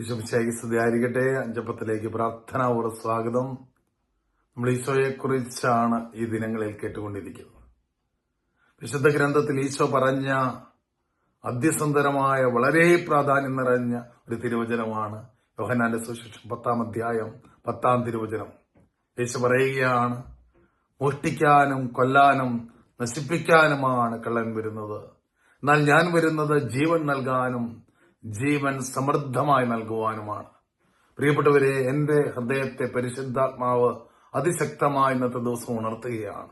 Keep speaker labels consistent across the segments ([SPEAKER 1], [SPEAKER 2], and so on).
[SPEAKER 1] ഈശോമിശായി സ്തുതിയായിരിക്കട്ടെ. അഞ്ചപ്പത്തിലേക്ക് പ്രാർത്ഥനാപൂർവ സ്വാഗതം. നമ്മൾ ഈശോയെക്കുറിച്ചാണ് ഈ ദിനങ്ങളിൽ കേട്ടുകൊണ്ടിരിക്കുന്നത്. വിശുദ്ധ ഗ്രന്ഥത്തിൽ ഈശോ പറഞ്ഞ അത്യസുന്ദരമായ വളരെ പ്രാധാന്യം നിറഞ്ഞ ഒരു തിരുവചനമാണ് യോഹനാന്റെ സുശേഷം പത്താം അധ്യായം പത്താം തിരുവചനം. യേശു പറയുകയാണ് മോഷ്ടിക്കാനും കൊല്ലാനും നശിപ്പിക്കാനുമാണ് കള്ളൻ വരുന്നത്. എന്നാൽ ഞാൻ വരുന്നത് ജീവൻ നൽകാനും ജീവൻ സമൃദ്ധമായി നൽകുവാനുമാണ്. പ്രിയപ്പെട്ടവരെ എന്റെ ഹൃദയത്തെ പരിശുദ്ധാത്മാവ് അതിശക്തമായി ഇന്നത്തെ ദിവസം ഉണർത്തുകയാണ്.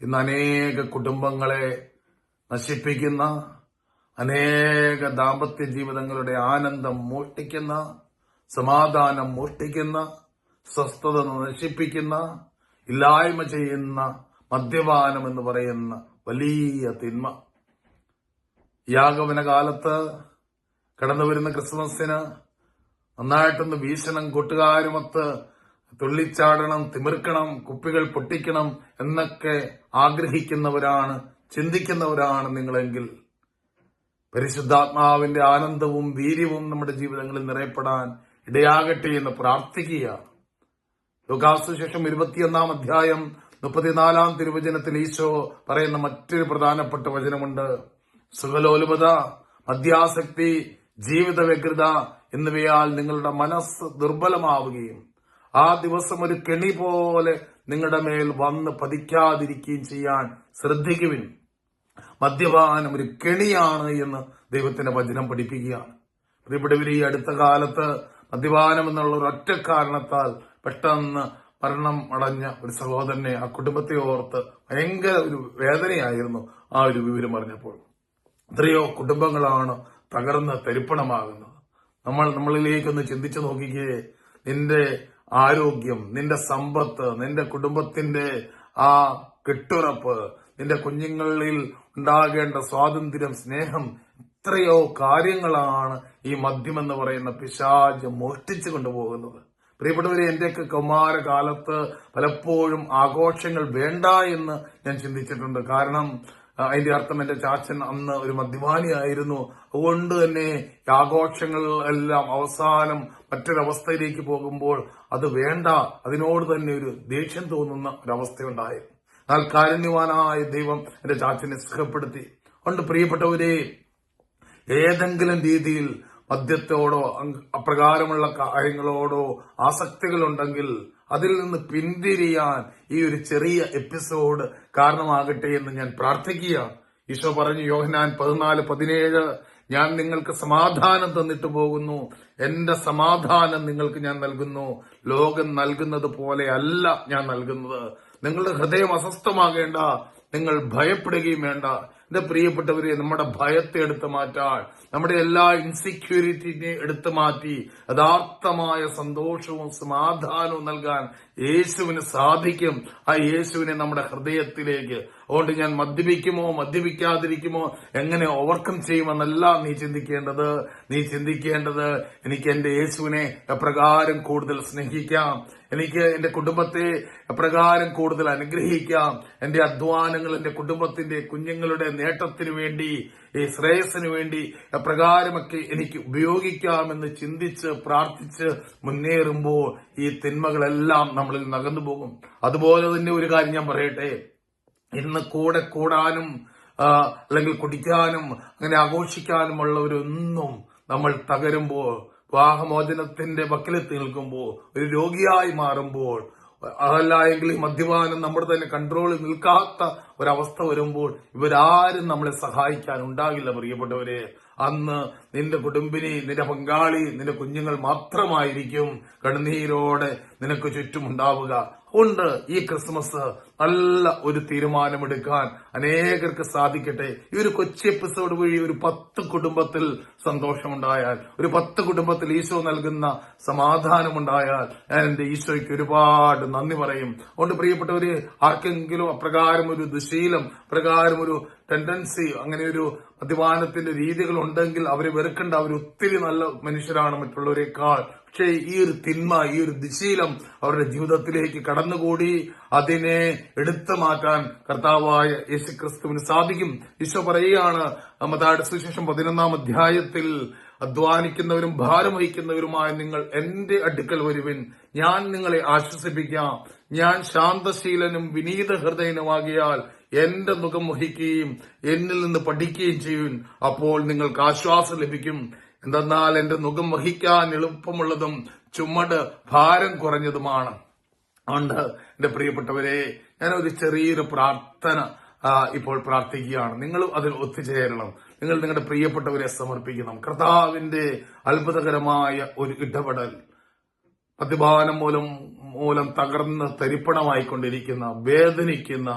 [SPEAKER 1] ഇന്ന് അനേക കുടുംബങ്ങളെ നശിപ്പിക്കുന്ന അനേക ദാമ്പത്യ ജീവിതങ്ങളുടെ ആനന്ദം മോഷ്ടിക്കുന്ന സമാധാനം മോഷ്ടിക്കുന്ന സ്വസ്ഥത നശിപ്പിക്കുന്ന ഇല്ലായ്മ ചെയ്യുന്ന മദ്യപാനം എന്ന് പറയുന്ന വലിയ തിന്മ. യാഗവന കാലത്ത് കടന്നു വരുന്ന ക്രിസ്മസിന് നന്നായിട്ടൊന്ന് വീശണം കൂട്ടുകാരുമൊത്ത് തുള്ളിച്ചാടണം തിമിർക്കണം കുപ്പികൾ പൊട്ടിക്കണം എന്നൊക്കെ ആഗ്രഹിക്കുന്നവരാണ് ചിന്തിക്കുന്നവരാണ് നിങ്ങളെങ്കിൽ. പരിശുദ്ധാത്മാവിന്റെ ആനന്ദവും വീര്യവും നമ്മുടെ ജീവിതങ്ങളിൽ നിറയപ്പെടാൻ ഇടയാകട്ടെ എന്ന് പ്രാർത്ഥിക്കുക. ലോകാസുശേഷം ഇരുപത്തിയൊന്നാം അധ്യായം മുപ്പത്തിനാലാം തിരുവചനത്തിൽ ഈശോ പറയുന്ന മറ്റൊരു പ്രധാനപ്പെട്ട വചനമുണ്ട്. സുഖലോലുപത മദ്യാസക്തി ജീവിത വ്യഗ്രത എന്നിവയാൽ നിങ്ങളുടെ മനസ്സ് ദുർബലമാവുകയും ആ ദിവസം ഒരു കെണി പോലെ നിങ്ങളുടെ മേൽ വന്ന് പതിക്കാതിരിക്കുകയും ചെയ്യാൻ ശ്രദ്ധിക്കുവിൻ. മദ്യപാനം ഒരു കെണിയാണ് എന്ന് ദൈവത്തിന്റെ വചനം പഠിപ്പിക്കുകയാണ്. പ്രിയപ്പെട്ടവർ ഈ അടുത്ത കാലത്ത് മദ്യപാനം എന്നുള്ള ഒരു ഒറ്റ കാരണത്താൽ പെട്ടെന്ന് മരണം അടഞ്ഞ ഒരു സഹോദരനെ ആ കുടുംബത്തെ ഓർത്ത് ഭയങ്കര ഒരു വേദനയായിരുന്നു ആ ഒരു വിവരം പറഞ്ഞപ്പോൾ എത്രയോ കുടുംബങ്ങളാണ് തകർന്ന് തരിപ്പണമാകുന്നത് നമ്മൾ നമ്മളിലേക്കൊന്ന് ചിന്തിച്ചു നോക്കിക്കേ നിന്റെ ആരോഗ്യം നിന്റെ സമ്പത്ത് നിന്റെ കുടുംബത്തിന്റെ ആ കെട്ടുറപ്പ് നിന്റെ കുഞ്ഞുങ്ങളിൽ ഉണ്ടാകേണ്ട സ്വാതന്ത്ര്യം സ്നേഹം എത്രയോ കാര്യങ്ങളാണ് ഈ മദ്യം എന്ന് പറയുന്ന പിശാജ് മോഷ്ടിച്ചു കൊണ്ടുപോകുന്നത്. പ്രിയപ്പെട്ടവരെ എന്റെയൊക്കെ കൗമാരകാലത്ത് പലപ്പോഴും ആഘോഷങ്ങൾ വേണ്ട എന്ന് ഞാൻ ചിന്തിച്ചിട്ടുണ്ട്. കാരണം അതിന്റെ അർത്ഥം എന്റെ ചാച്ചൻ അന്ന് ഒരു മദ്യപാനിയായിരുന്നു. അതുകൊണ്ട് തന്നെ എല്ലാം അവസാനം മറ്റൊരവസ്ഥയിലേക്ക് പോകുമ്പോൾ അത് വേണ്ട അതിനോട് തന്നെ ഒരു ദേഷ്യം തോന്നുന്ന ഒരവസ്ഥയുണ്ടായി. എന്നാൽ കാരുണ്യവാനായ ദൈവം എന്റെ ചാച്ചനെ സുഖപ്പെടുത്തി. അതുകൊണ്ട് പ്രിയപ്പെട്ടവരെ ഏതെങ്കിലും രീതിയിൽ മദ്യത്തോടോ അപ്രകാരമുള്ള കാര്യങ്ങളോടോ ആസക്തികളുണ്ടെങ്കിൽ അതിൽ നിന്ന് പിന്തിരിയാൻ ഈ ഒരു ചെറിയ എപ്പിസോഡ് കാരണമാകട്ടെ എന്ന് ഞാൻ പ്രാർത്ഥിക്കുകയാണ് ഈശോ പറഞ്ഞു യോഹനാൻ പതിനാല് പതിനേഴ് ഞാൻ നിങ്ങൾക്ക് സമാധാനം തന്നിട്ട് പോകുന്നു. എന്റെ സമാധാനം നിങ്ങൾക്ക് ഞാൻ നൽകുന്നു. ലോകം നൽകുന്നത് പോലെ അല്ല ഞാൻ നൽകുന്നത്. നിങ്ങളുടെ ഹൃദയം അസ്വസ്ഥമാകേണ്ട നിങ്ങൾ ഭയപ്പെടുകയും വേണ്ട. എന്റെ പ്രിയപ്പെട്ടവരെ നമ്മുടെ ഭയത്തെ എടുത്തു മാറ്റാൻ നമ്മുടെ എല്ലാ ഇൻസെക്യൂരിറ്റിനെ എടുത്തു മാറ്റി യഥാർത്ഥമായ സന്തോഷവും സമാധാനവും നൽകാൻ യേശുവിന് സാധിക്കും. ആ യേശുവിനെ നമ്മുടെ ഹൃദയത്തിലേക്ക് അതുകൊണ്ട് ഞാൻ മദ്യപിക്കുമോ മദ്യപിക്കാതിരിക്കുമോ എങ്ങനെ ഓവർകം ചെയ്യുമെന്നല്ല നീ ചിന്തിക്കേണ്ടത്. നീ ചിന്തിക്കേണ്ടത് എനിക്ക് എന്റെ യേശുവിനെ എപ്രകാരം കൂടുതൽ സ്നേഹിക്കാം. എനിക്ക് എന്റെ കുടുംബത്തെ എപ്രകാരം കൂടുതൽ അനുഗ്രഹിക്കാം. എന്റെ അധ്വാനങ്ങൾ എന്റെ കുടുംബത്തിന്റെ കുഞ്ഞുങ്ങളുടെ നേട്ടത്തിനു വേണ്ടി ഈ ശ്രേയസിന് വേണ്ടി എപ്രകാരമൊക്കെ എനിക്ക് ഉപയോഗിക്കാമെന്ന് ചിന്തിച്ച് പ്രാർത്ഥിച്ച് മുന്നേറുമ്പോൾ ഈ തിന്മകളെല്ലാം നമ്മളിൽ നകന്നു പോകും. അതുപോലെ തന്നെ ഒരു കാര്യം ഞാൻ പറയട്ടെ. ഇന്ന് കൂടെ കൂടാനും അല്ലെങ്കിൽ കുടിക്കാനും അങ്ങനെ ആഘോഷിക്കാനുമുള്ളവരൊന്നും നമ്മൾ തകരുമ്പോൾ വിവാഹമോചനത്തിന്റെ വക്കിലെത്തി നിൽക്കുമ്പോൾ ഒരു രോഗിയായി മാറുമ്പോൾ അതല്ല മദ്യപാനം നമ്മുടെ തന്നെ കൺട്രോളിൽ നിൽക്കാത്ത ഒരവസ്ഥ വരുമ്പോൾ ഇവരാരും നമ്മളെ സഹായിക്കാൻ ഉണ്ടാകില്ല പ്രിയപ്പെട്ടവരെ. അന്ന് നിന്റെ കുടുംബിനി നിന്റെ പങ്കാളി നിന്റെ കുഞ്ഞുങ്ങൾ മാത്രമായിരിക്കും കണ്ണുനീരോടെ നിനക്ക് ചുറ്റുമുണ്ടാവുക. അതുകൊണ്ട് ഈ ക്രിസ്മസ്. നല്ല ഒരു തീരുമാനമെടുക്കാൻ അനേകർക്ക് സാധിക്കട്ടെ. ഈ ഒരു കൊച്ചി എപ്പിസോഡ് വഴി ഒരു പത്ത് കുടുംബത്തിൽ സന്തോഷമുണ്ടായാൽ ഒരു പത്ത് കുടുംബത്തിൽ ഈശോ നൽകുന്ന സമാധാനമുണ്ടായാൽ ഞാൻ എന്റെ ഈശോയ്ക്ക് ഒരുപാട് നന്ദി പറയും. അതുകൊണ്ട് പ്രിയപ്പെട്ടവര് ആർക്കെങ്കിലും അപ്രകാരം ഒരു ദുശീലം പ്രകാരം ഒരു ടെൻഡൻസി അങ്ങനെ ഒരു മദ്യപാനത്തിന്റെ രീതികൾ ഉണ്ടെങ്കിൽ അവരെ വെറുക്കേണ്ട അവർ ഒത്തിരി നല്ല മനുഷ്യരാണ് മറ്റുള്ളവരെക്കാൾ പക്ഷേ ഈ ഒരു തിന്മ ഈ ഒരു ദുശീലം അവരുടെ ജീവിതത്തിലേക്ക് കടന്നുകൂടി അതിനെ എടുത്തു മാറ്റാൻ കർത്താവായ യേശുക്രിസ്തുവിന് സാധിക്കും. ഈശോ പറയുകയാണ് മതാടി സുശേഷം പതിനൊന്നാം അധ്യായത്തിൽ അധ്വാനിക്കുന്നവരും ഭാരം വഹിക്കുന്നവരുമായ നിങ്ങൾ എന്റെ അടുക്കൽ വരുവിൻ. ഞാൻ നിങ്ങളെ ആശ്വസിപ്പിക്കാം. ഞാൻ ശാന്തശീലനും വിനീത ഹൃദയനുമാകിയാൽ എന്റെ മുഖം വഹിക്കുകയും എന്നിൽ നിന്ന് പഠിക്കുകയും ചെയ്യും അപ്പോൾ നിങ്ങൾക്ക് ആശ്വാസം ലഭിക്കും. എന്തെന്നാൽ എന്റെ മുഖം വഹിക്കാൻ എളുപ്പമുള്ളതും ചുമട് ഭാരം കുറഞ്ഞതുമാണ്. ഉണ്ട് എന്റെ പ്രിയപ്പെട്ടവരെ ഞാൻ ഒരു ചെറിയൊരു പ്രാർത്ഥന ഇപ്പോൾ പ്രാർത്ഥിക്കുകയാണ്. നിങ്ങൾ അതിൽ ഒത്തുചേരണം. നിങ്ങൾ നിങ്ങളുടെ പ്രിയപ്പെട്ടവരെ സമർപ്പിക്കണം. കർത്താവിന്റെ അത്ഭുതകരമായ ഒരു ഇടപെടൽ പ്രതിഭാനം മൂലം മൂലം തകർന്ന് തരിപ്പണമായിക്കൊണ്ടിരിക്കുന്ന വേദനിക്കുന്ന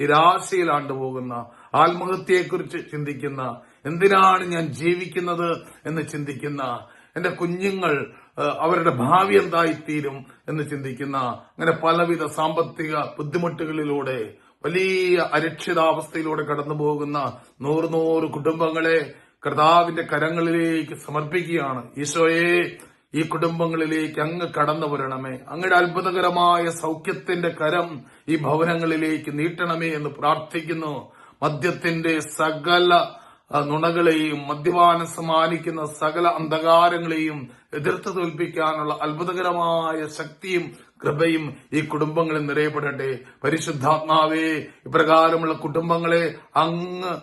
[SPEAKER 1] നിരാശയിൽ ആണ്ടുപോകുന്ന ആത്മഹത്യയെക്കുറിച്ച് ചിന്തിക്കുന്ന എന്തിനാണ് ഞാൻ ജീവിക്കുന്നത് എന്ന് ചിന്തിക്കുന്ന എന്റെ കുഞ്ഞുങ്ങൾ അവരുടെ ഭാവി എന്തായിത്തീരും എന്ന് ചിന്തിക്കുന്ന അങ്ങനെ പലവിധ സാമ്പത്തിക ബുദ്ധിമുട്ടുകളിലൂടെ വലിയ അരക്ഷിതാവസ്ഥയിലൂടെ കടന്നു പോകുന്ന നൂറ് നൂറ് കുടുംബങ്ങളെ കർത്താവിന്റെ കരങ്ങളിലേക്ക് സമർപ്പിക്കുകയാണ്. ഈശോയെ ഈ കുടുംബങ്ങളിലേക്ക് അങ്ങ് കടന്നു വരണമേ. അങ്ങയുടെ അത്ഭുതകരമായ സൗഖ്യത്തിന്റെ കരം ഈ ഭവനങ്ങളിലേക്ക് നീട്ടണമേ എന്ന് പ്രാർത്ഥിക്കുന്നു. മദ്യത്തിന്റെ സകല നുണകളെയും മദ്യപാനം സമ്മാനിക്കുന്ന സകല അന്ധകാരങ്ങളെയും എതിർത്ത് തോൽപ്പിക്കാനുള്ള അത്ഭുതകരമായ ശക്തിയും കൃപയും ഈ കുടുംബങ്ങളിൽ നിറയപ്പെടട്ടെ. പരിശുദ്ധാത്മാവേ ഇപ്രകാരമുള്ള കുടുംബങ്ങളെ അങ്ങ്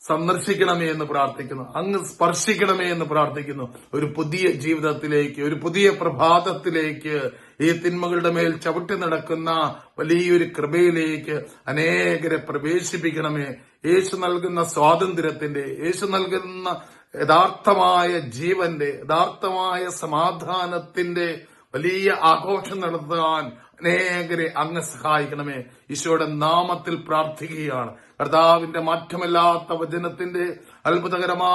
[SPEAKER 1] സന്ദർശിക്കണമേ എന്ന് പ്രാർത്ഥിക്കുന്നു. അങ്ങ് സ്പർശിക്കണമേ എന്ന് പ്രാർത്ഥിക്കുന്നു. ഒരു പുതിയ ജീവിതത്തിലേക്ക് ഒരു പുതിയ പ്രഭാതത്തിലേക്ക് ഈ തിന്മകളുടെ മേൽ ചവിട്ടി നടക്കുന്ന വലിയൊരു കൃപയിലേക്ക് അനേകരെ പ്രവേശിപ്പിക്കണമേ. യേശു നൽകുന്ന സ്വാതന്ത്ര്യത്തിന്റെ യേശു നൽകുന്ന യഥാർത്ഥമായ ജീവന്റെ യഥാർത്ഥമായ സമാധാനത്തിന്റെ വലിയ ആഘോഷം നടത്താൻ അനേകരെ അങ്ങ് സഹായിക്കണമേ. ഈശോയുടെ നാമത്തിൽ പ്രാർത്ഥിക്കുകയാണ്. കർത്താവിന്റെ മാറ്റമില്ലാത്ത വചനത്തിന്റെ അത്ഭുതകരമായ